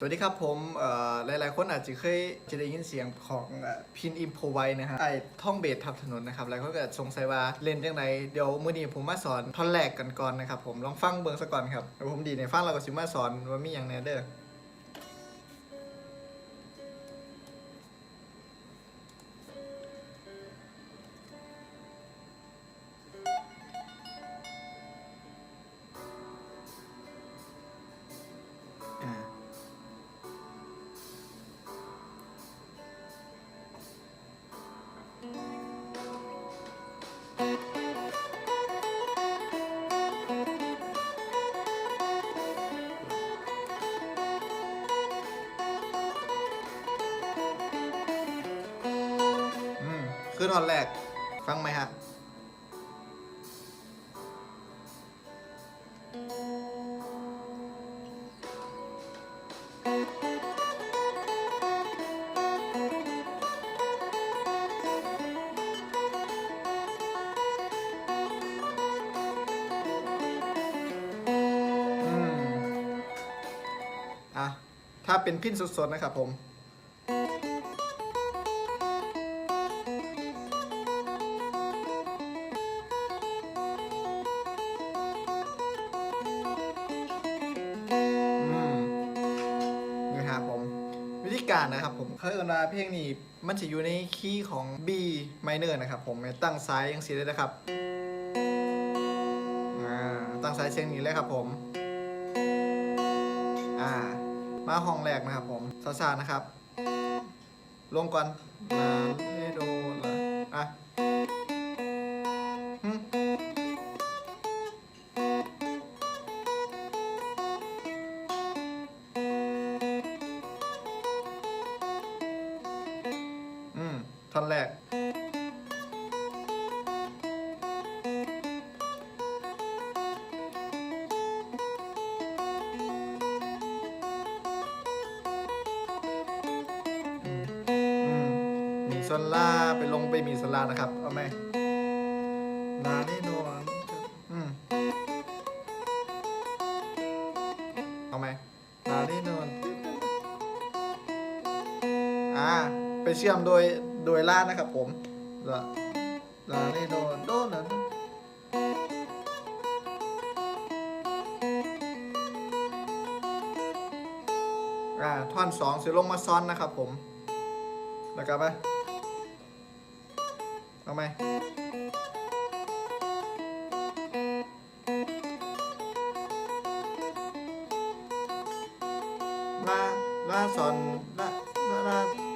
สวัสดีครับผมหลายๆ คนอาจจะเคยจะได้ยินเสียงของพินอิมโพไวนะฮะไอ้ท่องเบสทับถนนนะครับแล้วก็เกิดสงสัยว่าเล่นยังไงเดี๋ยวมื้อนี้ผมมาสอนท่อนแรกกันก่อนนะครับผมลองฟังเบิ่งซะก่อนครับเดี๋ยวผมดีในฟังเราก็สิมาสอนว่ามีอย่างแน่เด้อ คือตอนแรก ฟังไหมฮะอืมอะถ้าเป็นพินสดๆนะครับผม นี่ครับผม วิธีการนะครับผมเขาเอิ้นว่าเพลงนี้ มันจะอยู่ในคีย์ของ B minor นะครับผมตั้งซ้ายยังสีเลยนะครับอ่าตั้งซ้ายเสียงนี้เลยครับผมอ่ามาห้องแรกนะครับผมซาๆนะครับ ลงก่อนมา ท่อนแรก มีโซล่าไปลงไปมีโซล่านะครับ เอาไหมลาแน่นอนอืมเอาไหมลาแน่นอนอ่าไปเชื่อมโดย โดยล่านะครับผมลาลาแน่นอนโดนนั้นอ่าท่อนสองสิลงมาซ้อนนะครับผม แล้วก็ไปเอาไหมลาลาซอนลาลาลา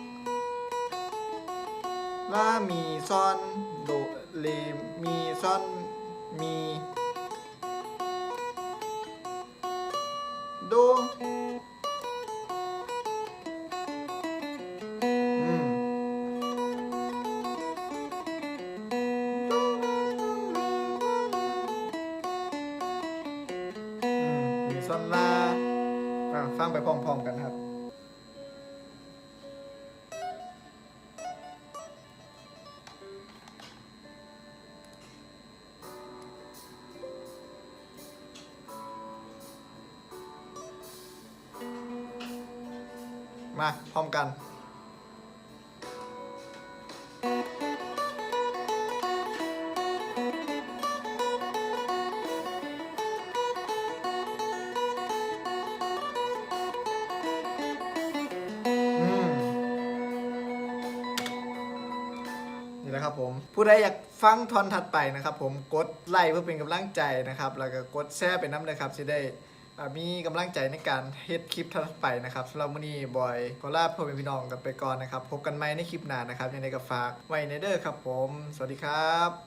ลามีซอนโดเลมีซอนมีโดอืมมีซอนลาอะฟังไปพร้อมๆกันครับ มาพร้อมกันอืมนี่แหละครับผมผู้ใดอยากฟังทอนถัดไปนะครับผมกดไลค์เพื่อเป็นกำลังใจนะครับ แล้วก็กดแชร์เป็นน้ำเลยครับจะได้ มีกำลังใจในการเฮ็ดคลิปถัดไปนะครับสำหรับมื้อนี้บอยขอลาพ่อแม่พี่น้องกันไปก่อนนะครับ พบกันใหม่ในคลิปหน้านะครับยังไงก็ฝากไว้ในเด้อครับผม สวัสดีครับ